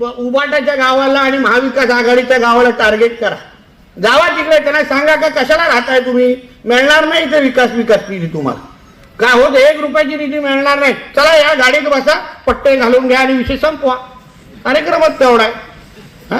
उबाटाच्या गावाला आणि महाविकास आघाडीच्या गावाला टार्गेट करा. जावा तिकडे त्यांना सांगा का कशाला राहताय तुम्ही? मिळणार नाही ते विकास विकास निधी तुम्हाला. का होत एक रुपयाची निधी मिळणार नाही. चला या गाडीत बसा पट्टे घालून घ्या आणि विषय संपवा. कार्यक्रमच तेवढा आहे. हा?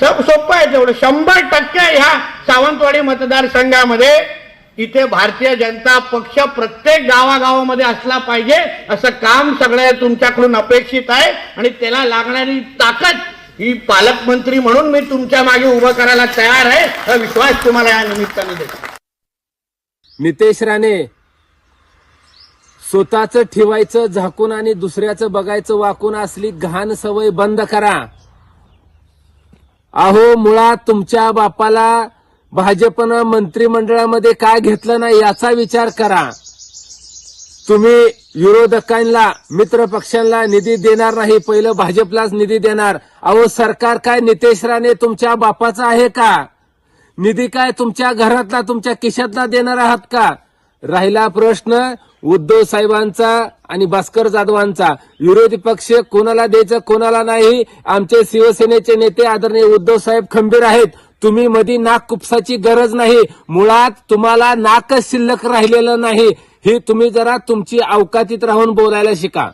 सब सोपं आहे तेवढं. शंभर टक्के ह्या सावंतवाडी मतदारसंघामध्ये इथे भारतीय जनता पक्ष प्रत्येक गावागावामध्ये असला पाहिजे असं काम सगळ्या तुमच्याकडून अपेक्षित आहे. आणि त्याला लागणारी ताकद ही पालकमंत्री म्हणून मी तुमच्या मागे उभं करायला तयार आहे. हा विश्वास तुम्हाला या निमित्ताने देतो. नितेश राणे स्वतःच ठेवायचं झाकून आणि दुसऱ्याचं बघायचं वाकून असली घाण सवय बंद करा. अहो मुळात तुमच्या बापाला भाजपनं मंत्रिमंडळामध्ये काय घेतलं नाही याचा विचार करा. तुम्ही विरोधकांना मित्र पक्षांना निधी देणार नाही. पहिलं भाजपलाच निधी देणार. अहो सरकार काय नितेश राणे तुमच्या बापाचं आहे का? निधी काय तुमच्या घरातला तुमच्या किशातला देणार आहात का? राहिला प्रश्न उद्धव साहेबांचा आणि भास्कर जाधवांचा. विरोधी पक्ष कोणाला द्यायचं कोणाला नाही? आमचे शिवसेनेचे नेते आदरणीय उद्धव साहेब खंबीर आहेत. तुम्ही मधी नाक कुपसाची गरज नाही. मुळात तुम्हाला नाकच शिल्लक राहिलेलं नाही. हे तुम्ही जरा तुमची अवकातीत राहून बोलायला शिका.